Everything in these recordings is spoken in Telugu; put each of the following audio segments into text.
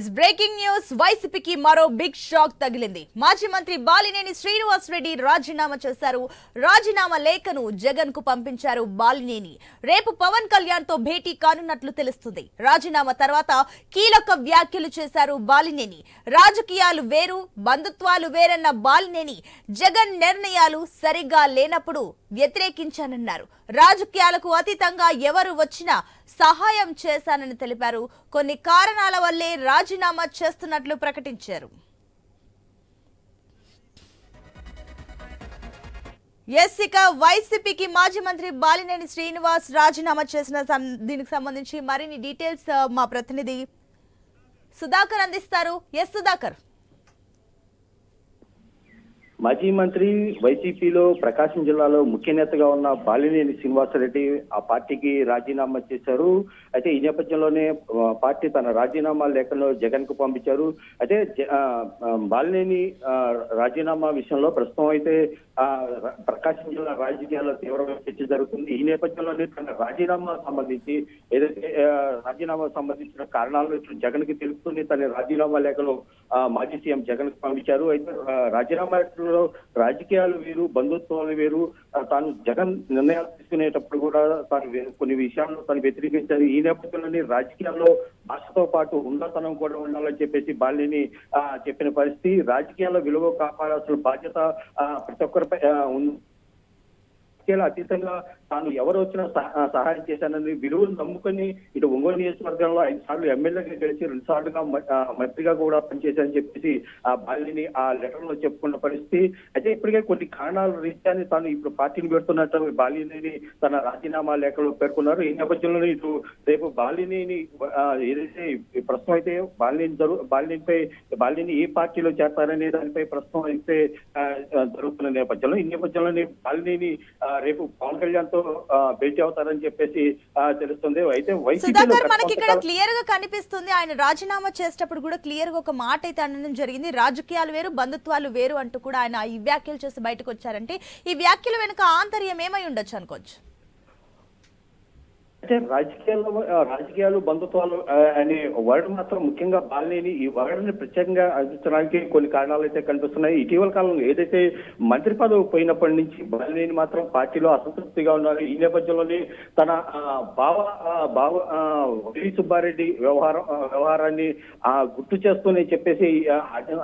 ఎస్ బ్రేకింగ్ న్యూస్ వైసీపీకి మరో బిగ్ షాక్ తగిలింది. మాజీ మంత్రి బాలినేని శ్రీనివాస్ రెడ్డి రాజీనామా చేశారు. రాజీనామా లేఖను జగన్కు పంపించారు బాలినేని. రేపు పవన్ కళ్యాణ్తో భేటీ కానున్నట్లు తెలుస్తుంది. రాజీనామా తర్వాత కీలక వ్యాఖ్యలు చేశారు బాలినేని. రాజకీయాలు వేరు బంధుత్వాలు వేరన్న బాలినేని జగన్ నిర్ణయాలు సరిగ్గా లేనప్పుడు వ్యతిరేకించానన్నారు. రాజకీయాలకు అతీతంగా ఎవరు వచ్చినా సహాయం చేశానని తెలిపారు. కొన్ని కారణాల వల్లే రాజ రాజీనామా చేస్తున్నట్లు ప్రకటించారు. ఎస్సిక వైసీపీకి మాజీ మంత్రి బాలినేని శ్రీనివాస్ రాజీనామా చేసిన దీనికి సంబంధించి మరిన్ని డీటెయిల్స్ మా ప్రతినిధి సుధాకర్ అందిస్తారు. ఎస్ సుధాకర్. మాజీ మంత్రి వైసీపీలో ప్రకాశం జిల్లాలో ముఖ్య నేతగా ఉన్న బాలినేని శ్రీనివాసరెడ్డి ఆ పార్టీకి రాజీనామా చేశారు. అయితే ఈ నేపథ్యంలోనే పార్టీ తన రాజీనామా లేఖలో జగన్కు పంపించారు. అయితే బాలినేని రాజీనామా విషయంలో ప్రస్తుతం అయితే ఆ, ప్రకాశం జిల్లా రాజకీయాల్లో తీవ్రమైన చర్చ జరుగుతుంది. ఈ నేపథ్యంలోనే తన రాజీనామా సంబంధించి ఏదైతే రాజీనామా సంబంధించిన కారణాలు జగన్కి తెలుస్తుంది తన రాజీనామా లేఖలో మాజీ సీఎం జగన్కు పంపించారు. అయితే రాజీనామాలో రాజీనామా లేఖలో రాజకీయాలు వేరు బంధుత్వాలు వేరు. తాను జగన్ నిర్ణయాలు తీసుకునేటప్పుడు కూడా తాను కొన్ని విషయాలను తాను వ్యతిరేకించారు. ఈ నేపథ్యంలోనే రాజకీయాల్లో భాషతో పాటు ఉన్నతనం కూడా ఉండాలని చెప్పేసి బాలిని ఆ, చెప్పిన పరిస్థితి. రాజకీయాల్లో విలువ కాపాడాల్సిన బాధ్యత ఆ, ప్రతి ఒక్కరిపై ఆ, ఉంది. రాజకీయాల అతీతంగా తాను ఎవరు వచ్చినా సహాయం చేశానని విలువలు నమ్ముకొని ఇటు ఒంగోలు నియోజకవర్గంలో ఐదు సార్లు ఎమ్మెల్యేగా గెలిచి రెండు సార్లుగా మంత్రిగా కూడా పనిచేశానని చెప్పేసి ఆ బాలిని ఆ లెటర్లో చెప్పుకున్న పరిస్థితి. అయితే ఇప్పటికే కొన్ని కారణాల రీత్యాన్ని తాను ఇప్పుడు పార్టీని పెడుతున్నట్టు బాలిని తన రాజీనామా లేఖలో పేర్కొన్నారు. ఈ నేపథ్యంలో ఇటు రేపు బాలిని ఏదైతే ఈ ప్రస్తుతం అయితే బాలిని జరు బాలినిపై బాలిని ఏ పార్టీలో చేస్తారనే దానిపై ప్రస్తుతం అయితే జరుగుతున్న నేపథ్యంలో ఈ నేపథ్యంలోనే బాలిని రేపు పవన్ కళ్యాణ్తో భేటీ అవుతారని చెప్పేసి తెలుస్తుంది. అయితే సుధాకర్ మనకి ఇక్కడ క్లియర్గా కనిపిస్తుంది. ఆయన రాజీనామా చేసేటప్పుడు కూడా క్లియర్గా ఒక మాట అయితే అనడం జరిగింది. రాజకీయాలు వేరు బంధుత్వాలు వేరు అంటూ కూడా ఆయన ఈ వ్యాఖ్యలు చేసి బయటకు వచ్చారంటే ఈ వ్యాఖ్యల వెనుక ఆంతర్యం ఏమై ఉండొచ్చు అనుకోవచ్చు? అంటే రాజకీయాల్లో రాజకీయాలు బంధుత్వాలు అనే వర్డ్ మాత్రం ముఖ్యంగా బాలినేని ఈ వర్డ్ని ప్రత్యేకంగా అందించడానికి కొన్ని కారణాలు అయితే కనిపిస్తున్నాయి. ఇటీవల కాలంలో ఏదైతే మంత్రి పదవి పోయినప్పటి నుంచి బాలినేని మాత్రం పార్టీలో అసంతృప్తిగా ఉన్నారు. ఈ నేపథ్యంలోనే తన భావ బావ ఆ, బావ వి సుబ్బారెడ్డి వ్యవహారం వ్యవహారాన్ని ఆ, గుర్తు చేస్తూనే చెప్పేసి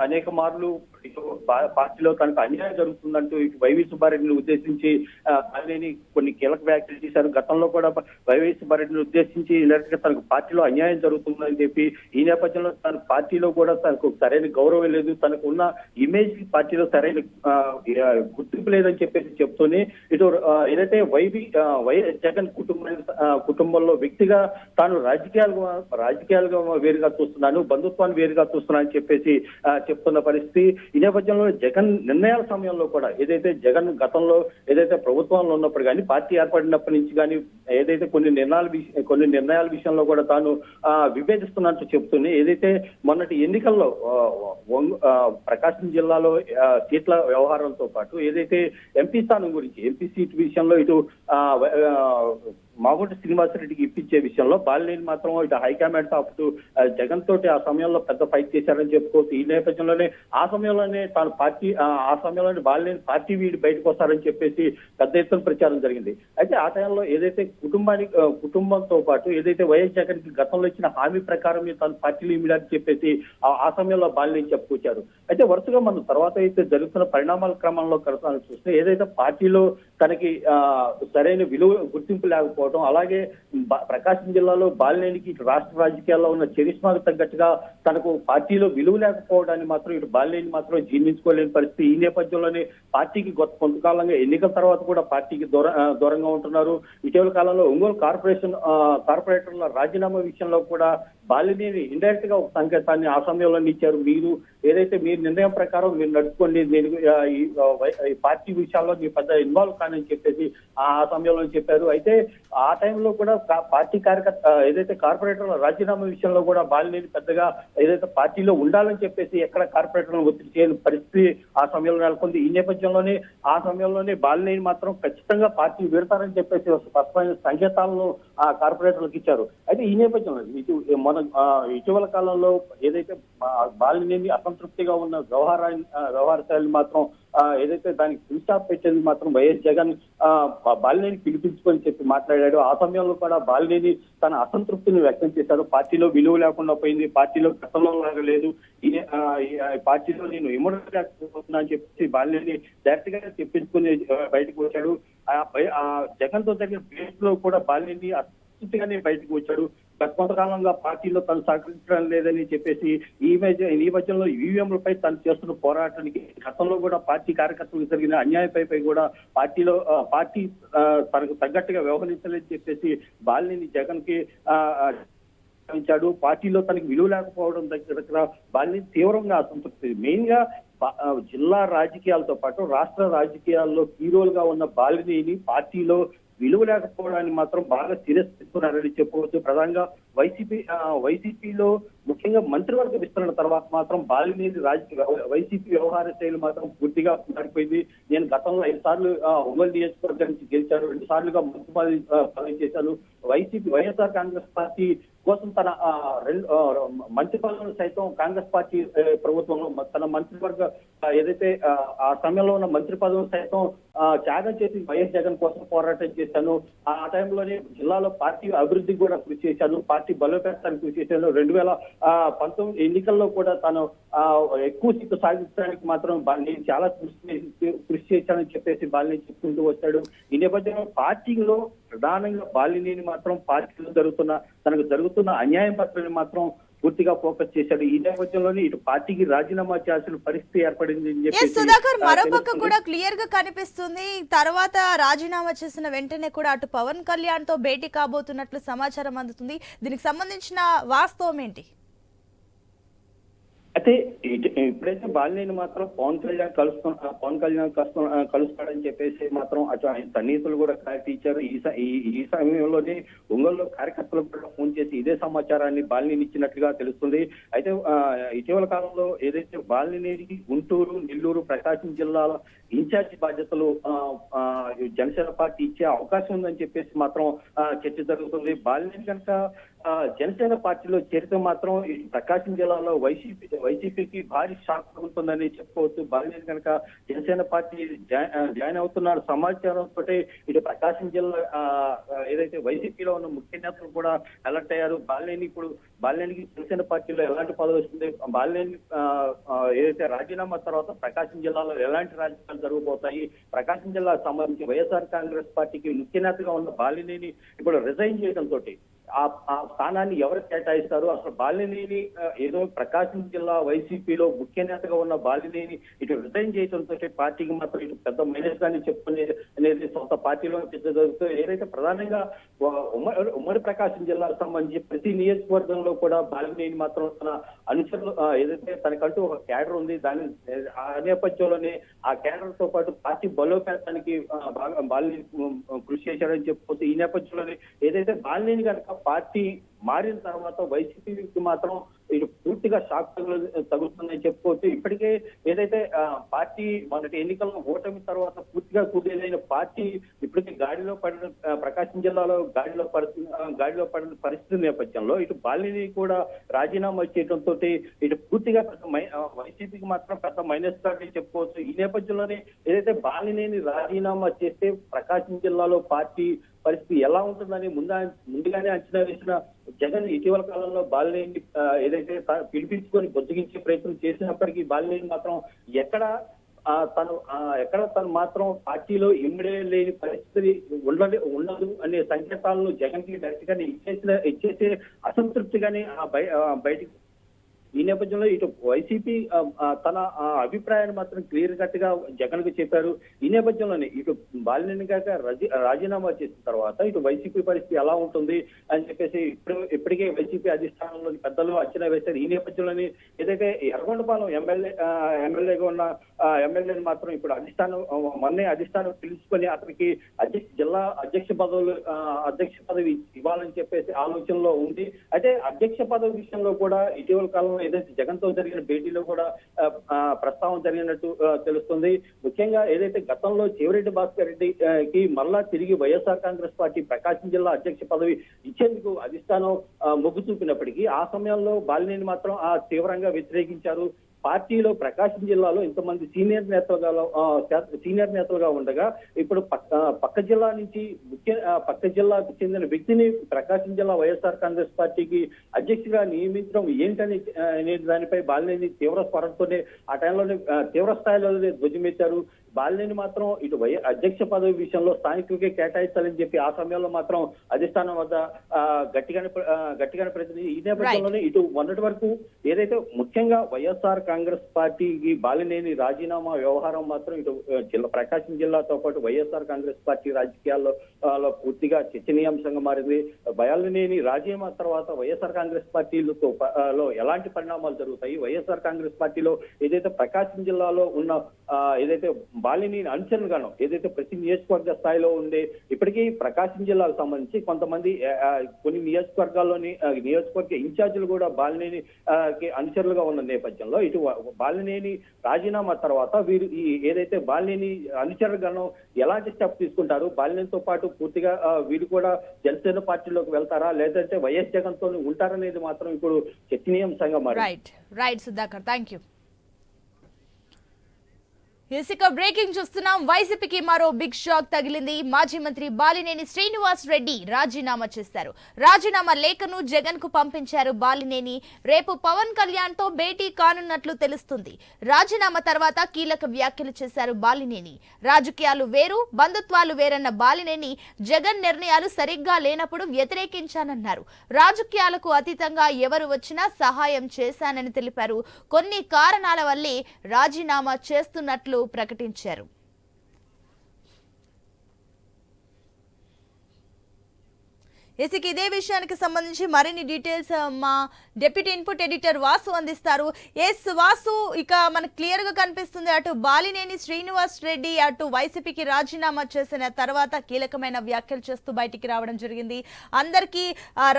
అనేక మార్లు పార్టీలో తనకు అన్యాయం జరుగుతుందంటూ ఇటు వైవి సుబ్బారెడ్డిని ఉద్దేశించి ఆ, బాలినేని కొన్ని కీలక వ్యాఖ్యలు చేశారు. గతంలో కూడా వైవి సుబ్బారెడ్డిని ఉద్దేశించి ఇలాంటి తనకు పార్టీలో అన్యాయం జరుగుతుందని చెప్పి ఈ నేపథ్యంలో తన పార్టీలో కూడా తనకు సరైన గౌరవం లేదు. తనకు ఉన్న ఇమేజ్ పార్టీలో సరైన గుర్తింపు లేదని చెప్పేసి చెప్తూనే ఇటు ఏదైతే వైవి వైఎస్ జగన్ కుటుంబానికి కుటుంబంలో వ్యక్తిగా తాను రాజకీయాలుగా రాజకీయాలుగా వేరుగా చూస్తున్నాను బంధుత్వాన్ని వేరుగా చూస్తున్నాను అని చెప్పేసి చెప్తున్న పరిస్థితి. ఈ నేపథ్యంలో జగన్ నిర్ణయాల సమయంలో కూడా ఏదైతే జగన్ గతంలో ఏదైతే ప్రభుత్వంలో ఉన్నప్పుడు కానీ పార్టీ ఏర్పడినప్పటి నుంచి కానీ ఏదైతే కొన్ని నిర్ణయాల కొన్ని నిర్ణయాల విషయంలో కూడా తాను ఆ, విభేదిస్తున్నట్టు చెప్తుంది. ఏదైతే మొన్నటి ఎన్నికల్లో ప్రకాశం జిల్లాలో సీట్ల వ్యవహారంతో పాటు ఏదైతే ఎంపీ స్థానం గురించి ఎంపీ సీట్ విషయంలో ఇటు ఆ, మాగుంట శ్రీనివాసరెడ్డికి ఇప్పించే విషయంలో బాలినేని మాత్రం ఇటు హైకమాండ్తో అప్పుడు జగన్ తోటి ఆ సమయంలో పెద్ద ఫైట్ చేశారని చెప్పుకోవచ్చు. ఈ నేపథ్యంలోనే ఆ సమయంలోనే తాను పార్టీ ఆ సమయంలోనే బాలినేని పార్టీ వీడి బయటకు వస్తారని చెప్పేసి పెద్ద ఎత్తున ప్రచారం జరిగింది. అయితే ఆ టైంలో ఏదైతే కుటుంబానికి కుటుంబంతో పాటు ఏదైతే వైఎస్ జగన్కి గతంలో ఇచ్చిన హామీ ప్రకారం తాను పార్టీలు ఇమ్మడానికి చెప్పేసి ఆ సమయంలో బాలినేని చెప్పుకొచ్చారు. అయితే వరుసగా మనం తర్వాత అయితే జరుగుతున్న పరిణామాల క్రమంలో కడతాను చూస్తే ఏదైతే పార్టీలో తనకి సరైన విలువ గుర్తింపు లేకపోవడం అలాగే ప్రకాశం జిల్లాలో బాలినేనికి ఇటు రాష్ట్ర రాజకీయాల్లో ఉన్న చరిష్మాకు తగ్గట్టుగా తనకు పార్టీలో విలువ లేకపోవడాన్ని మాత్రం ఇటు బాలినేని మాత్రం జీర్ణించుకోలేని పరిస్థితి. ఈ నేపథ్యంలోనే పార్టీకి గొప్ప కొంతకాలంగా ఎన్నికల తర్వాత కూడా పార్టీకి దూర దూరంగా ఉంటున్నారు. ఇటీవల కాలంలో ఒంగోలు కార్పొరేషన్ కార్పొరేటర్ల రాజీనామా విషయంలో కూడా బాలినేని ఇండైరెక్ట్గా ఒక సంకేతాన్ని ఆ సమయంలో ఇచ్చారు మీరు ఏదైతే మీ నిర్ణయం ప్రకారం మీరు నడుచుకోండి నేను ఈ పార్టీ విషయాల్లో మీ పెద్ద ఇన్వాల్వ్ కానని చెప్పేసి ఆ సమయంలో చెప్పారు. అయితే ఆ టైంలో కూడా పార్టీ కార్యకర్త ఏదైతే కార్పొరేటర్ల రాజీనామా విషయంలో కూడా బాలినేని పెద్దగా ఏదైతే పార్టీలో ఉండాలని చెప్పేసి ఎక్కడ కార్పొరేటర్లను ఒత్తిడి చేయని పరిస్థితి ఆ సమయంలో నెలకొంది. ఈ నేపథ్యంలోనే ఆ సమయంలోనే బాలినేని మాత్రం ఖచ్చితంగా పార్టీ విడతారని చెప్పేసి స్పష్టమైన సంకేతాలను ఆ కార్పొరేటర్లకు ఇచ్చారు. అయితే ఈ నేపథ్యంలో ఇటు మన ఇటీవల కాలంలో ఏదైతే బాలినేని అసంతృప్తిగా ఉన్న వ్యవహారాన్ని వ్యవహార శైలి మాత్రం ఏదైతే దానికి ఫుల్ స్టాప్ పెట్టేది మాత్రం వైఎస్ జగన్ బాలినేని పిలిపించుకొని చెప్పి మాట్లాడాడు. ఆ సమయంలో కూడా బాలినేని తన అసంతృప్తిని వ్యక్తం చేశాడు. పార్టీలో విలువ లేకుండా పోయింది. పార్టీలో గతంలో లేదు. పార్టీలో నేను ఇమ్మడలేకపోతున్నా అని చెప్పేసి బాలినేని డైరెక్ట్గా చెప్పించుకుని బయటకు వచ్చాడు. ఆ జగన్తో దగ్గర ప్లేస్లో కూడా బాలినేని అసంతృప్తిగానే బయటకు వచ్చాడు. గత కొంతకాలంగా పార్టీలో తను సహకరించడం లేదని చెప్పేసి ఈ మధ్య ఈ మధ్యలో ఈవీఎంలపై తను చేస్తున్న పోరాటానికి గతంలో కూడా పార్టీ కార్యకర్తలకు జరిగిన అన్యాయపై పై కూడా పార్టీలో పార్టీ తనకు తగ్గట్టుగా వ్యవహరించలేదని చెప్పేసి బాలినేని జగన్కి ఆ, పార్టీలో తనకి విలువ లేకపోవడం దగ్గర వాళ్ళని తీవ్రంగా అసంతృప్తి. మెయిన్గా జిల్లా రాజకీయాలతో పాటు రాష్ట్ర రాజకీయాల్లో హీరోలుగా ఉన్న బాలినేని పార్టీలో విలువ లేకపోవడాన్ని మాత్రం బాగా తిరస్కరిస్తున్నారని చెప్పవచ్చు. ప్రధానంగా వైసీపీ వైసీపీలో ముఖ్యంగా మంత్రివర్గ విస్తరణ తర్వాత మాత్రం బాలినేని రాజకీయ వైసీపీ వ్యవహార శైలి మాత్రం పూర్తిగా మారిపోయింది. నేను గతంలో ఐదు సార్లు ఒంగోలు నియోజకవర్గం నుంచి గెలిచాను. రెండు సార్లుగా మంత్రి పదవి పదవి చేశాను. వైసీపీ వైఎస్ఆర్ కాంగ్రెస్ పార్టీ కోసం తన రెండు మంత్రి పదవులను సైతం కాంగ్రెస్ పార్టీ ప్రభుత్వంలో తన మంత్రివర్గ ఏదైతే ఆ, సమయంలో ఉన్న మంత్రి పదవులు సైతం త్యాగం చేసి వైఎస్ జగన్ కోసం పోరాటం చేశాను. ఆ టైంలోనే జిల్లాలో పార్టీ అభివృద్ధికి కూడా కృషి చేశాను. పార్టీ బలోపేతానికి కృషి చేశాను. రెండు వేల పంతొమ్మిది ఎన్నికల్లో కూడా తాను ఆ, ఎక్కువ సీట్లు సాధించడానికి మాత్రం బా- నేను చాలా కృషి చేసి- కృషి చేశానని చెప్పేసి బాలిని చెప్పుకుంటూ వచ్చాడు. ఈ నేపథ్యంలో పార్టీలో ప్రధానంగా బాలినేని మాత్రం పార్టీలో జరుగుతున్న తనకు జరుగుతున్న అన్యాయం పట్ల మాత్రం పూర్తిగా ఫోకస్ చేశాడు. ఈ నేపథ్యంలోనే ఇటు పార్టీకి రాజీనామా చేయాల్సిన పరిస్థితి ఏర్పడింది అని ఎస్ చెప్పేసి, సుధాకర్ మరోపక్క. కూడా క్లియర్గా కనిపిస్తుంది. తర్వాత రాజీనామా చేసిన వెంటనే కూడా అటు పవన్ కళ్యాణ్తో భేటీ కాబోతున్నట్లు సమాచారం అందుతుంది. దీనికి సంబంధించిన వాస్తవం ఏంటి? అయితే ఇటు- ఇప్పుడైతే బాలినేని మాత్రం పవన్ కళ్యాణ్ కలుస్తున్నా పవన్ కళ్యాణ్ కలుస్తు- కలుస్తాడని చెప్పేసి మాత్రం అటు ఆయన సన్నిహితులు కూడా క్లారిటీ ఇచ్చారు. ఈ ఈ సమయంలోనే ఒంగోలులో కార్యకర్తలకు కూడా ఫోన్ చేసి ఇదే సమాచారాన్ని బాలినేని ఇచ్చినట్లుగా తెలుస్తుంది. అయితే ఇటీవల కాలంలో ఏదైతే బాలినేని గుంటూరు నెల్లూరు ప్రకాశం జిల్లాల ఇన్ఛార్జ్ బాధ్యతలు జనసేన పార్టీ ఇచ్చే అవకాశం ఉందని చెప్పేసి మాత్రం ఆ, చర్చ జరుగుతుంది. బాలినేని కనుక జనసేన పార్టీలో చేరితే మాత్రం ఈ ప్రకాశం జిల్లాలో వైసీపీ వైసీపీకి భారీ షాక్ ఉంటుందని చెప్పుకోవచ్చు. బాలినేని కనుక జనసేన పార్టీ జాయిన్ అవుతున్నారు సమాచారం తోటి ఇటు ప్రకాశం జిల్లా ఆ, ఏదైతే వైసీపీలో ఉన్న ముఖ్య నేతలు కూడా అలర్ట్ అయ్యారు. బాలినేని ఇప్పుడు బాలినేనికి జనసేన పార్టీలో ఎలాంటి పదవి వస్తుంది? బాలినేని ఏదైతే రాజీనామా తర్వాత ప్రకాశం జిల్లాలో ఎలాంటి రాజకీయాలు జరగబోతాయి? ప్రకాశం జిల్లాకు సంబంధించి వైఎస్ఆర్ కాంగ్రెస్ పార్టీకి ముఖ్య నేతగా ఉన్న బాలినేని ఇప్పుడు రిజైన్ చేయడం తోటి ఆ స్థానాన్ని ఎవరు కేటాయిస్తారు? అసలు బాలినేని ఏదో ప్రకాశం జిల్లా వైసీపీలో ముఖ్య నేతగా ఉన్న బాలినేని ఇటు రిజైన్ చేయడంతో పార్టీకి మాత్రం ఇటు పెద్ద మైనస్ గాని చెప్పుకునే అనేది సొంత పార్టీలో చర్చ ఏదైతే ప్రధానంగా ఉమ్మడి ఉమ్మడి ప్రకాశం జిల్లాకు సంబంధించి ప్రతి నియోజకవర్గంలో కూడా బాలినేని మాత్రం తన అనుచరులు ఏదైతే తనకంటూ ఒక క్యాడర్ ఉంది దాని ఆ నేపథ్యంలోనే ఆ క్యాడర్తో పాటు పార్టీ బలోపేతానికి బాగా బాలినేని కృషి చేశాడని చెప్పుకోవచ్చు ఈ నేపథ్యంలోనే ఏదైతే బాలినేని కనుక పార్టీ మారిన తర్వాత వైసీపీకి మాత్రం ఇటు పూర్తిగా షాక్ తగులుతుందని చెప్పుకోవచ్చు. ఇప్పటికే ఏదైతే పార్టీ మొదటి ఎన్నికల్లో ఓటమి తర్వాత పూర్తిగా కూడేదైన పార్టీ ఇప్పటికే గాడిలో పడిన ప్రకాశం జిల్లాలో గాడిలో పడుతున్న గాడిలో పడిన పరిస్థితి నేపథ్యంలో ఇటు బాలిని కూడా రాజీనామా చేయడంతో ఇటు పూర్తిగా పెద్ద మై- వైసీపీకి మాత్రం పెద్ద మైనస్ అని చెప్పుకోవచ్చు. ఈ నేపథ్యంలోనే ఏదైతే బాలినేని రాజీనామా చేస్తే ప్రకాశం జిల్లాలో పార్టీ పరిస్థితి ఎలా ఉంటుందని ముందా ముందుగానే అంచనా వేసిన జగన్ ఇటీవల కాలంలో బాలినేని ఏదైతే ఏదైతే పిలిపించుకొని బొద్దిగించే ప్రయత్నం చేసినప్పటికీ బాలినేని మాత్రం ఎక్కడ తను ఆ, ఎక్కడ తను మాత్రం పార్టీలో ఇమ్మడే లేని పరిస్థితి ఉండదు ఉండదు అనే సంకేతాలను జగన్కి డైరెక్ట్ గానే ఇచ్చేసిన ఇచ్చేసే అసంతృప్తిగానే ఆ ఈ నేపథ్యంలో ఇటు వైసీపీ తన ఆ, అభిప్రాయాన్ని మాత్రం క్లియర్ కట్గా జగన్కు చెప్పారు. ఈ నేపథ్యంలోనే ఇటు బాలినేని గాక రాజీనామా చేసిన తర్వాత ఇటు వైసీపీ పరిస్థితి ఎలా ఉంటుంది అని చెప్పేసి ఇప్పుడు ఇప్పటికే వైసీపీ అధిష్టానంలోని పెద్దలు అంచనా వేశారు. ఈ నేపథ్యంలోనే ఏదైతే ఎర్రగొండపాలెం ఎమ్మెల్యే ఎమ్మెల్యేగా ఉన్న ఎమ్మెల్యేని మాత్రం ఇప్పుడు అధిష్టానం మొన్నే అధిష్టానం పిలుచుకొని అతనికి అధ్యక్ష జిల్లా అధ్యక్ష పదవులు అధ్యక్ష పదవి ఇవ్వాలని చెప్పేసి ఆలోచనలో ఉంది. అయితే అధ్యక్ష పదవి విషయంలో కూడా ఇటీవల కాలంలో ఏదైతే జగన్తో జరిగిన భేటీలో కూడా ఆ, ప్రస్తావన జరిగినట్టు తెలుస్తుంది. ముఖ్యంగా ఏదైతే గతంలో చివరెడ్డి భాస్కర్ రెడ్డి కి మళ్ళా తిరిగి వైఎస్ఆర్ కాంగ్రెస్ పార్టీ ప్రకాశం జిల్లా అధ్యక్ష పదవి ఇచ్చేందుకు అధిష్టానం ఆ, మొగ్గు చూపినప్పటికీ ఆ సమయంలో బాలినేని మాత్రం ఆ తీవ్రంగా వ్యతిరేకించారు. పార్టీలో ప్రకాశం జిల్లాలో ఇంతమంది సీనియర్ నేతలుగా సీనియర్ నేతలుగా ఉండగా ఇప్పుడు పక్క పక్క జిల్లా నుంచి ముఖ్య పక్క జిల్లాకు చెందిన వ్యక్తిని ప్రకాశం జిల్లా వైఎస్ఆర్ కాంగ్రెస్ పార్టీకి అధ్యక్షుడిగా నియమించడం ఏంటని అనే దానిపై బాలినేని తీవ్ర స్వరంతోనే ఆ టైంలోనే తీవ్ర స్థాయిలోనే ధ్వజమెత్తారు. బాలినేని మాత్రం ఇటు వై అధ్యక్ష పదవి విషయంలో స్థానికులకే కేటాయించాలని చెప్పి ఆ సమయంలో మాత్రం అధిష్టానం వద్ద గట్టిగానే గట్టిగానే ప్రతి ఈ నేపథ్యంలోనే ఇటు మొన్నటి వరకు ఏదైతే ముఖ్యంగా వైఎస్ఆర్ కాంగ్రెస్ పార్టీకి బాలినేని రాజీనామా వ్యవహారం మాత్రం ఇటు జిల్లా ప్రకాశం జిల్లాతో పాటు వైఎస్ఆర్ కాంగ్రెస్ పార్టీ రాజకీయాల్లో పూర్తిగా చర్చనీయాంశంగా మారింది. బాలినేని రాజీనామా తర్వాత వైఎస్ఆర్ కాంగ్రెస్ పార్టీలతో లో ఎలాంటి పరిణామాలు జరుగుతాయి? వైఎస్ఆర్ కాంగ్రెస్ పార్టీలో ఏదైతే ప్రకాశం జిల్లాలో ఉన్న ఏదైతే బాలిని అనుచరులుగాను ఏదైతే ప్రతి నియోజకవర్గ స్థాయిలో ఉండే ఇప్పటికీ ప్రకాశం జిల్లాకు సంబంధించి కొంతమంది కొన్ని నియోజకవర్గాల్లోని నియోజకవర్గ ఇన్ఛార్జీలు కూడా బాలినేని అనుచరులుగా ఉన్న నేపథ్యంలో ఇటు బాలినేని రాజీనామా తర్వాత వీరు ఈ ఏదైతే బాలినేని అనుచరులుగాను ఎలాంటి స్టెప్ తీసుకుంటారు? బాలినేనితో పాటు పూర్తిగా వీరు కూడా జనసేన పార్టీలోకి వెళ్తారా? లేదంటే వైఎస్ జగన్తో ఉంటారనేది మాత్రం ఇప్పుడు చర్చనీయాంశంగా మారింది. Right right Sudhakar thank you ఇసుక బ్రేకింగ్ చూస్తున్నాం. వైసీపీకి మరో బిగ్ షాక్ తగిలింది. మాజీ మంత్రి బాలినేని శ్రీనివాస్ రెడ్డి రాజీనామా చేశారు. రాజీనామా లేఖను జగన్కు పంపించారు బాలినేని. రేపు పవన్ కళ్యాణ్తో భేటీ కానున్నట్లు తెలుస్తుంది. రాజీనామా తర్వాత కీలక వ్యాఖ్యలు చేశారు బాలినేని. రాజకీయాలు వేరు బంధుత్వాలు వేరన్న బాలినేని జగన్ నిర్ణయాలు సరిగ్గా లేనప్పుడు వ్యతిరేకించానన్నారు. రాజకీయాలకు అతీతంగా ఎవరు వచ్చినా సహాయం చేశానని తెలిపారు. కొన్ని కారణాల వల్లే రాజీనామా చేస్తున్నట్లు ప్రకటించారు. ఇసుక ఇదే విషయానికి సంబంధించి మరిన్ని డీటెయిల్స్ మా డెప్యూటీ ఇన్పుట్ ఎడిటర్ వాసు అందిస్తారు. ఎస్ వాసు ఇక మనకు క్లియర్గా కనిపిస్తుంది అటు బాలినేని శ్రీనివాస్ రెడ్డి అటు వైసీపీకి రాజీనామా చేసిన తర్వాత కీలకమైన వ్యాఖ్యలు చేస్తూ బయటికి రావడం జరిగింది. అందరికీ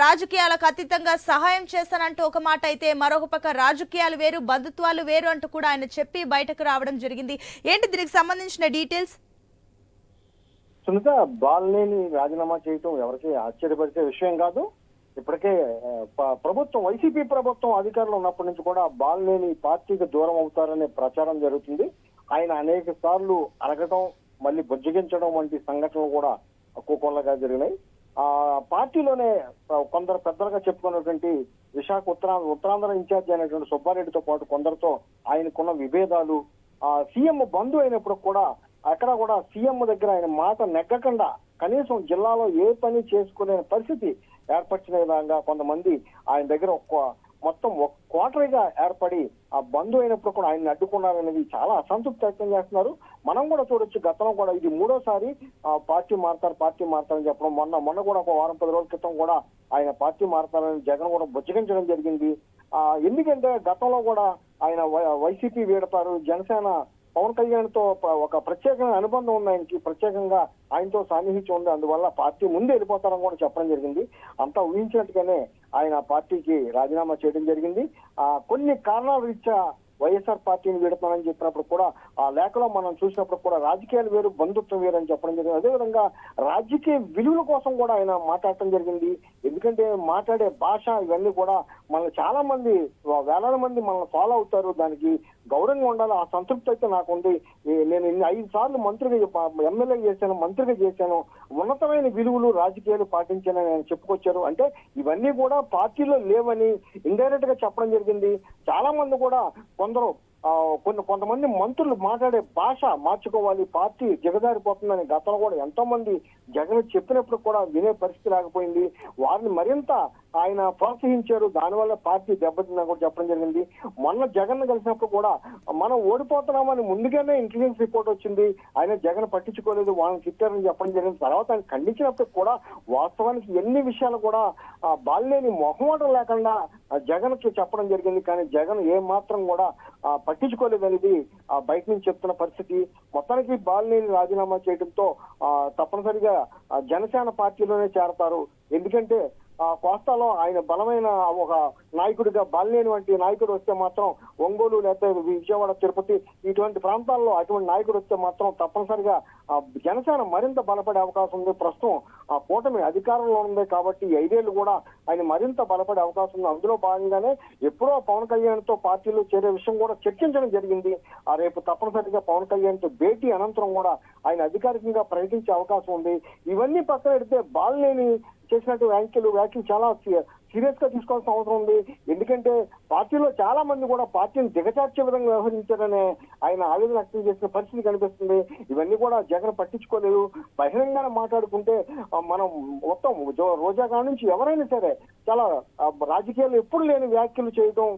రాజకీయాలకు అతీతంగా సహాయం చేస్తానంటూ ఒక మాట అయితే మరొక పక్క రాజకీయాలు వేరు బంధుత్వాలు వేరు అంటూ కూడా ఆయన చెప్పి బయటకు రావడం జరిగింది. ఏంటి దీనికి సంబంధించిన డీటెయిల్స్? సునీత బాలినేని రాజీనామా చేయటం ఎవరికి ఆశ్చర్యపరిచే విషయం కాదు. ఇప్పటికే ప- ప్రభుత్వం వైసీపీ ప్రభుత్వం అధికారంలో ఉన్నప్పటి నుంచి కూడా బాలినేని పార్టీకి దూరం అవుతారనే ప్రచారం జరుగుతుంది. ఆయన అనేక సార్లు అడగటం మళ్ళీ బుజ్జగించడం వంటి సంఘటనలు కూడా కూకొల్లగా జరిగినాయి. ఆ పార్టీలోనే కొందరు పెద్దలుగా చెప్పుకున్నటువంటి విశాఖ ఉత్తరా ఉత్తరాంధ్ర ఇన్ఛార్జ్ అయినటువంటి సుబ్బారెడ్డితో పాటు కొందరితో ఆయనకున్న విభేదాలు ఆ సీఎం బంధు అయినప్పుడు కూడా అక్కడ కూడా సీఎం దగ్గర ఆయన మాట నెగ్గకుండా కనీసం జిల్లాలో ఏ పని చేసుకునే పరిస్థితి ఏర్పరిచిన విధంగా కొంతమంది ఆయన దగ్గర ఒక్క మొత్తం ఒక క్వార్టరీగా ఏర్పడి ఆ బంధు అయినప్పుడు కూడా ఆయన అడ్డుకున్నారనేది చాలా అసంతృప్తి వ్యక్తం చేస్తున్నారు. మనం కూడా చూడొచ్చు గతంలో కూడా ఇది మూడోసారి ఆ, పార్టీ మారుతారు పార్టీ మారుతారని చెప్పడం మొన్న మొన్న కూడా ఒక వారం పది రోజుల క్రితం కూడా ఆయన పార్టీ మారుతారని జగన్ కూడా బుజ్జగించడం జరిగింది. ఆ ఎందుకంటే గతంలో కూడా ఆయన వై- వైసీపీ వీడతారు జనసేన పవన్ కళ్యాణ్తో ఒక ప్రత్యేకమైన అనుబంధం ఉంది ఆయనకి ప్రత్యేకంగా ఆయనతో సాన్నిహిత్యం ఉంది. అందువల్ల పార్టీ ముందే వెళ్ళిపోతారని కూడా చెప్పడం జరిగింది. అంతా ఊహించినట్టుగానే ఆయన పార్టీకి రాజీనామా చేయడం జరిగింది. ఆ కొన్ని కారణాల రీత్యా వైఎస్ఆర్ పార్టీని వీడుతానని చెప్పినప్పుడు కూడా ఆ లేఖలో మనం చూసినప్పుడు కూడా రాజకీయాలు వేరు బంధుత్వం వేరు అని చెప్పడం జరిగింది. అదేవిధంగా రాజకీయ విలువల కోసం కూడా ఆయన మాట్లాడటం జరిగింది. ఎందుకంటే మాట్లాడే భాష ఇవన్నీ కూడా మన చాలా మంది వేలాది మంది మనల్ని ఫాలో అవుతారు. దానికి గౌరవంగా ఉండాలి. ఆ సంతృప్తి అయితే నాకు ఉంది నేను ఇన్ని ఐదు సార్లు మంత్రిగా ఎమ్మెల్యే చేశాను మంత్రిగా చేశాను. ఉన్నతమైన విలువలు రాజకీయాలు పాటించానని ఆయన చెప్పుకొచ్చారు. అంటే ఇవన్నీ కూడా పార్టీలో లేవని ఇండైరెక్ట్గా చెప్పడం జరిగింది. చాలా మంది కూడా కొందరు కొన్ని కొంతమంది మంత్రులు మాట్లాడే భాష మార్చుకోవాలి పార్టీ దిగజారిపోతుందని గతంలో కూడా ఎంతో మంది జగన్ చెప్పినప్పుడు కూడా వినే పరిస్థితి లేకపోయింది వారిని మరింత ఆయన ప్రోత్సహించారు. దానివల్ల పార్టీ దెబ్బతిందని కూడా చెప్పడం జరిగింది. మొన్న జగన్ కలిసినప్పుడు కూడా మనం ఓడిపోతున్నామని ముందుగానే ఇంటెలిజెన్స్ రిపోర్ట్ వచ్చింది. ఆయన జగన్ పట్టించుకోలేదు వాళ్ళని తిట్టారని చెప్పడం జరిగింది. తర్వాత ఆయన ఖండించినప్పుడు కూడా వాస్తవానికి ఎన్ని విషయాలు కూడా ఆ మొహమాటం లేకుండా జగన్కి చెప్పడం జరిగింది. కానీ జగన్ ఏ మాత్రం కూడా ఆ, పట్టించుకోలేదు ఆ, బయట నుంచి చెప్తున్న పరిస్థితి. మొత్తానికి బాలినేని రాజీనామా చేయడంతో ఆ, తప్పనిసరిగా జనసేన పార్టీలోనే చేరతారు. ఎందుకంటే కోస్తాలో ఆయన బలమైన ఒక నాయకుడిగా బాలినేని వంటి నాయకుడు వస్తే మాత్రం ఒంగోలు లేకపోతే విజయవాడ తిరుపతి ఇటువంటి ప్రాంతాల్లో అటువంటి నాయకుడు వస్తే మాత్రం తప్పనిసరిగా జనసేన మరింత బలపడే అవకాశం ఉంది. ప్రస్తుతం ఆ కూటమి అధికారంలో ఉంది కాబట్టి ఐదేళ్ళు కూడా ఆయన మరింత బలపడే అవకాశం ఉంది. అందులో భాగంగానే ఎప్పుడో పవన్ కళ్యాణ్తో పార్టీలో చేరే విషయం కూడా చర్చించడం జరిగింది. ఆ రేపు తప్పనిసరిగా పవన్ కళ్యాణ్తో భేటీ అనంతరం కూడా ఆయన అధికారికంగా ప్రకటించే అవకాశం ఉంది. ఇవన్నీ పక్కన పెడితే బాలినేని చేసినట్టు వ్యాఖ్యలు వ్యాఖ్యలు చాలా సీరియస్గా తీసుకోవాల్సిన అవసరం ఉంది. ఎందుకంటే పార్టీలో చాలా మంది కూడా పార్టీని దిగచార్చే విధంగా వ్యవహరించారనే ఆయన ఆవేదన వ్యక్తం చేసిన పరిస్థితి కనిపిస్తుంది. ఇవన్నీ కూడా జగన్ పట్టించుకోలేదు. బహిరంగంగా మాట్లాడుకుంటే మనం మొత్తం రోజా కాడ నుంచి ఎవరైనా సరే చాలా రాజకీయాలు ఎప్పుడు లేని వ్యాఖ్యలు చేయటం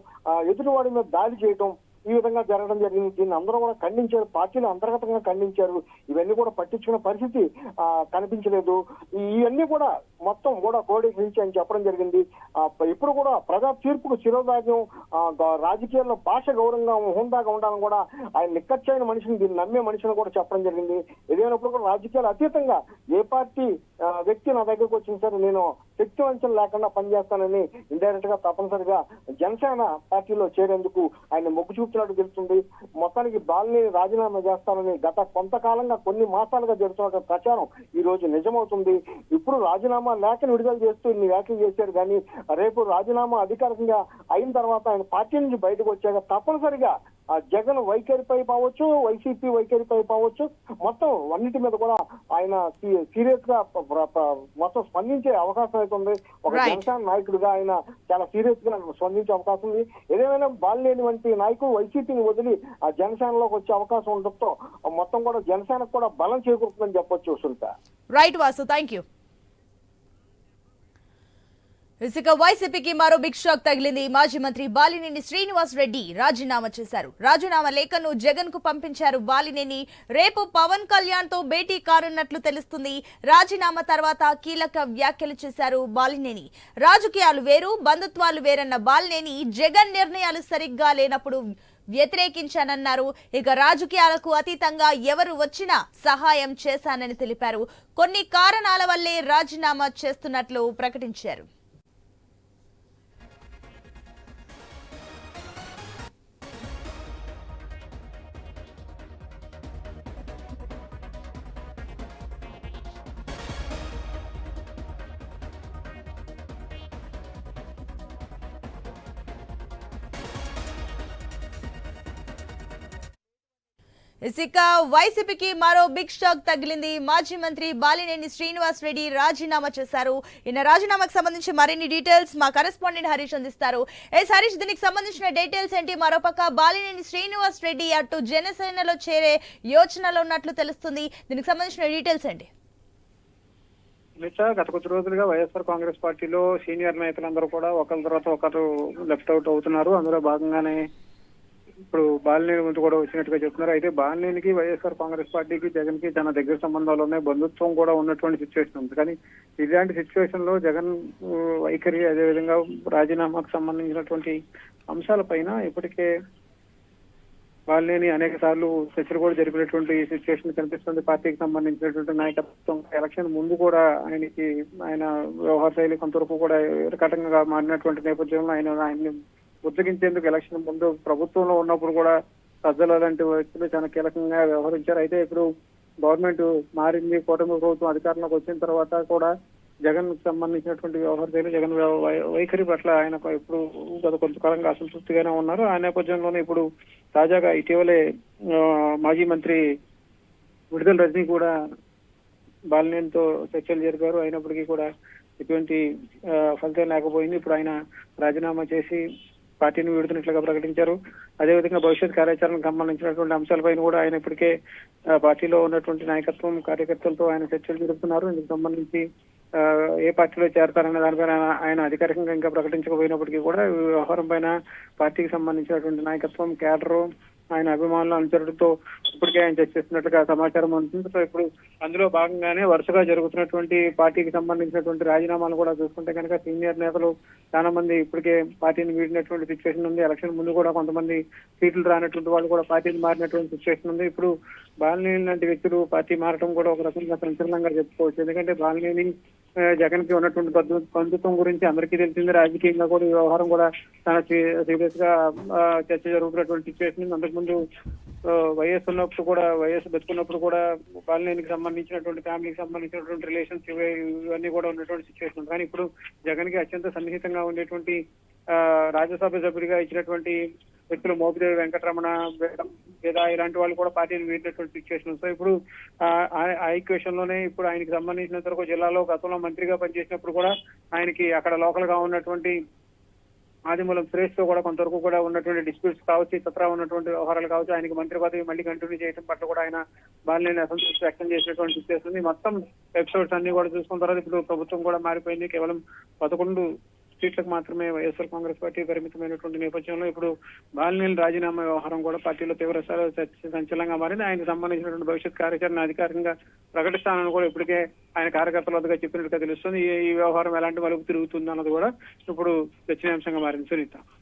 ఎదుటివాడి మీద దాడి చేయటం ఈ విధంగా జరగడం జరిగింది. దీన్ని అందరూ కూడా ఖండించారు. పార్టీలు అంతర్గతంగా ఖండించారు. ఇవన్నీ కూడా పట్టించుకున్న పరిస్థితి కనిపించలేదు. ఇవన్నీ కూడా మొత్తం కూడా క్రోడీకరించి అని చెప్పడం జరిగింది. ఇప్పుడు కూడా ప్రజా తీర్పుకు శిరోధార్యం రాజకీయాల్లో భాష గౌరవంగా హోందాగా ఉండాలని కూడా ఆయన నిక్కచ్చైన మనిషిని దీన్ని నమ్మే మనిషిని కూడా చెప్పడం జరిగింది. ఏదైనప్పుడు కూడా రాజకీయాలు అతీతంగా ఏ పార్టీ వ్యక్తి నా దగ్గరకు వచ్చిన సరే నేను శక్తి వంచన లేకుండా పనిచేస్తానని ఇండైరెక్ట్గా తప్పనిసరిగా జనసేన పార్టీలో చేరేందుకు ఆయన మొగ్గు చూపుతున్నట్టు తెలుస్తుంది. మొత్తానికి బాలిని రాజీనామా చేస్తానని గత కొంతకాలంగా కొన్ని మాసాలుగా జరుగుతున్న ప్రచారం ఈ రోజు నిజమవుతుంది. ఇప్పుడు రాజీనామా లేఖను విడుదల చేస్తూ ఇన్ని వ్యాఖ్యలు చేశారు. కానీ రేపు రాజీనామా అధికారికంగా అయిన తర్వాత ఆయన పార్టీ నుంచి బయటకు వచ్చాక తప్పనిసరిగా ఆ జగన్ వైఖరిపై కావచ్చు వైసీపీ వైఖరిపై కావచ్చు మొత్తం అన్నిటి మీద కూడా ఆయన సీరియస్గా మొత్తం స్పందించే అవకాశం అయితే ఉంది. ఒక. జనసేన నాయకుడిగా ఆయన చాలా సీరియస్గా స్పందించే అవకాశం ఉంది. ఏదేమైనా బాలినేని వంటి నాయకుడు వైసీపీని వదిలి ఆ జనసేనలోకి వచ్చే అవకాశం ఉండటంతో మొత్తం కూడా జనసేనకు కూడా బలం చేకూరుతుందని చెప్పొచ్చు Sunitha. Right Vasu thank you ఇసుక వైసీపీకి మరో బిగ్ షాక్ తగిలింది. మాజీ మంత్రి బాలినేని శ్రీనివాస్ రెడ్డి రాజీనామా చేశారు. రాజీనామా లేఖను జగన్కు పంపించారు బాలినేని. రేపు పవన్ కళ్యాణ్తో భేటీ కానున్నట్లు తెలుస్తుంది. రాజీనామా తర్వాత కీలక వ్యాఖ్యలు చేశారు బాలినేని. రాజకీయాలు వేరు బంధుత్వాలు వేరన్న బాలినేని జగన్ నిర్ణయాలు సరిగ్గా లేనప్పుడు వ్యతిరేకించానన్నారు. ఇక రాజకీయాలకు అతీతంగా ఎవరు వచ్చినా సహాయం చేశానని తెలిపారు. కొన్ని కారణాల వల్లే రాజీనామా చేస్తున్నట్లు ప్రకటించారు. ఇక వైసీపీకి మరో బిగ్ షాక్ తగిలింది. మాజీ మంత్రి బాలినేని శ్రీనివాస్ రెడ్డి రాజీనామా చేశారు. ఈయన రాజీనామాకు సంబంధించి మరిన్ని డీటెయిల్స్ మా కరెస్పాండెంట్ హరీష్ అందిస్తారు. ఎస్ హరీష్ దీనికి సంబంధించిన డీటెయిల్స్ ఏంటి? మరోపక్క బాలినేని శ్రీనివాస్ రెడ్డి అటు జనసేనలో చేరే యోచనలో ఉన్నట్లు తెలుస్తుంది. దీనికి సంబంధించిన డీటెయిల్స్ ఏంటి? గత కొద్ది రోజులుగా వైఎస్ఆర్ కాంగ్రెస్ పార్టీలో సీనియర్ నేతలందరూ కూడా ఒకరి తర్వాత ఒకరు లెఫ్ట్ అవుట్ అవుతున్నారు. అందులో భాగంగానే ఇప్పుడు బాలినేని ముందు కూడా వచ్చినట్టుగా చెప్తున్నారు. అయితే బాలినేనికి వైఎస్ఆర్ కాంగ్రెస్ పార్టీకి జగన్కి చాలా దగ్గర సంబంధాలు ఉన్నాయి. బంధుత్వం కూడా ఉన్నటువంటి సిచ్యువేషన్ ఉంది. కానీ ఇలాంటి సిచ్యువేషన్లో జగన్ వైఖరి అదేవిధంగా రాజీనామాకు సంబంధించినటువంటి అంశాలపైన ఇప్పటికే వాళ్ళని అనేక సార్లు చర్చలు కూడా జరిపినటువంటి సిచ్యువేషన్ కనిపిస్తుంది. పార్టీకి సంబంధించినటువంటి నాయకత్వం ఎలక్షన్ ముందు కూడా ఆయనకి ఆయన వ్యవహార శైలి కొంతవరకు కూడా ఇరకటంగా మారినటువంటి నేపథ్యంలో ఆయన ఆయన్ని ఉద్దగించేందుకు ఎలక్షన్ ముందు ప్రభుత్వంలో ఉన్నప్పుడు కూడా సజ్జల లాంటి వ్యక్తులు చాలా కీలకంగా వ్యవహరించారు. అయితే ఇప్పుడు గవర్నమెంట్ మారింది కూటమి ప్రభుత్వం అధికారంలోకి వచ్చిన తర్వాత కూడా జగన్ సంబంధించినటువంటి వ్యవహార జగన్ వైఖరి పట్ల ఆయన ఇప్పుడు గత కొంతకాలంగా అసంతృప్తిగానే ఉన్నారు. ఆ నేపథ్యంలోనే ఇప్పుడు తాజాగా ఇటీవలే మాజీ మంత్రి విడుదల రజనీ కూడా బాలినేనితో చర్చలు జరిపారు. అయినప్పటికీ కూడా ఎటువంటి ఫలితం లేకపోయింది. ఇప్పుడు ఆయన రాజీనామా చేసి పార్టీని వీడుతున్నట్లుగా ప్రకటించారు. అదేవిధంగా భవిష్యత్ కార్యాచరణకు సంబంధించినటువంటి అంశాలపైన కూడా ఆయన ఇప్పటికే ఆ, పార్టీలో ఉన్నటువంటి నాయకత్వం కార్యకర్తలతో ఆయన చర్చలు జరుపుతున్నారు. ఇందుకు సంబంధించి ఏ పార్టీలో చేరతారనే దానిపైన ఆయన- అధికారికంగా ఇంకా ప్రకటించకపోయినప్పటికీ కూడా వ్యవహారం పైన పార్టీకి సంబంధించినటువంటి నాయకత్వం కేడరు ఆయన అభిమానుల అనుచరులతో ఇప్పటికే ఆయన చర్చిస్తున్నట్లుగా సమాచారం ఉంటుంది సో ఇప్పుడు అందులో భాగంగానే వరుసగా జరుగుతున్నటువంటి పార్టీకి సంబంధించినటువంటి రాజీనామాలు కూడా చూసుకుంటే కనుక సీనియర్ నేతలు చాలా మంది ఇప్పటికే పార్టీని వీడినటువంటి సిచ్యువేషన్ ఉంది. ఎలక్షన్ ముందు కూడా కొంతమంది సీట్లు రానటువంటి వాళ్ళు కూడా పార్టీని మారినటువంటి సిచ్యువేషన్ ఉంది. ఇప్పుడు బాలినేని లాంటి వ్యక్తులు పార్టీ మారడం కూడా ఒక రకంగా సంచలనంగా చెప్పుకోవచ్చు. ఎందుకంటే బాలినేని జగన్కి ఉన్నటువంటి బంధుత్వం గురించి అందరికీ తెలిసింది. రాజకీయంగా కూడా ఈ వ్యవహారం కూడా చాలా సీరియస్గా చర్చ జరుగుతున్నటువంటి సిచ్యువేషన్ అంతకుముందు ముందు వైఎస్ ఉన్నప్పుడు కూడా వైఎస్ బతుకున్నప్పుడు కూడా బాలినేనికి సంబంధించినటువంటి ఫ్యామిలీకి సంబంధించినటువంటి రిలేషన్స్ ఇవన్నీ కూడా ఉన్నటువంటి సిచ్యువేషన్ కానీ ఇప్పుడు జగన్కి అత్యంత సన్నిహితంగా ఉండేటువంటి ఆ, రాజ్యసభ సభ్యుడిగా ఇచ్చినటువంటి వ్యక్తులు మోపిదేవి వెంకటరమణ లేదా ఇలాంటి వాళ్ళు కూడా పార్టీని వీడినటువంటి సిచ్యువేషన్ సో ఇప్పుడు ఆ ఈక్వేషన్లోనే ఇప్పుడు ఆయనకి సంబంధించినంత వరకు జిల్లాలో గతంలో మంత్రిగా పనిచేసినప్పుడు కూడా ఆయనకి అక్కడ లోకల్గా ఉన్నటువంటి ఆదిమూలం సురేష్తో కూడా కొంతవరకు కూడా ఉన్నటువంటి డిస్ప్యూట్స్ కావచ్చు ఇతర ఉన్నటువంటి వ్యవహారాలు కావచ్చు ఆయనకి మంత్రి పదవి మళ్ళీ కంటిన్యూ చేయడం పట్ల కూడా ఆయన బాలినేని అసంతృప్తి వ్యక్తం చేసినటువంటి సిచ్యువేషన్ మొత్తం ఎపిసోడ్స్ అన్ని కూడా చూసుకున్న తర్వాత ఇప్పుడు ప్రభుత్వం కూడా మారిపోయింది. కేవలం పదకొండు సీట్లకు మాత్రమే వైఎస్ఆర్ కాంగ్రెస్ పార్టీ పరిమితమైనటువంటి నేపథ్యంలో ఇప్పుడు బాలినేని రాజీనామా వ్యవహారం కూడా పార్టీలో తీవ్ర సంచలనంగా మారింది. ఆయనకు సంబంధించినటువంటి భవిష్యత్ కార్యాచరణ అధికారికంగా ప్రకటిస్తానని కూడా ఇప్పటికే ఆయన కార్యకర్తల వద్దగా చెప్పినట్టుగా తెలుస్తుంది. ఈ- ఈ వ్యవహారం ఎలాంటి మలుపు తిరుగుతుంది అన్నది కూడా ఇప్పుడు చర్చనీయాంశంగా మారింది సునీత.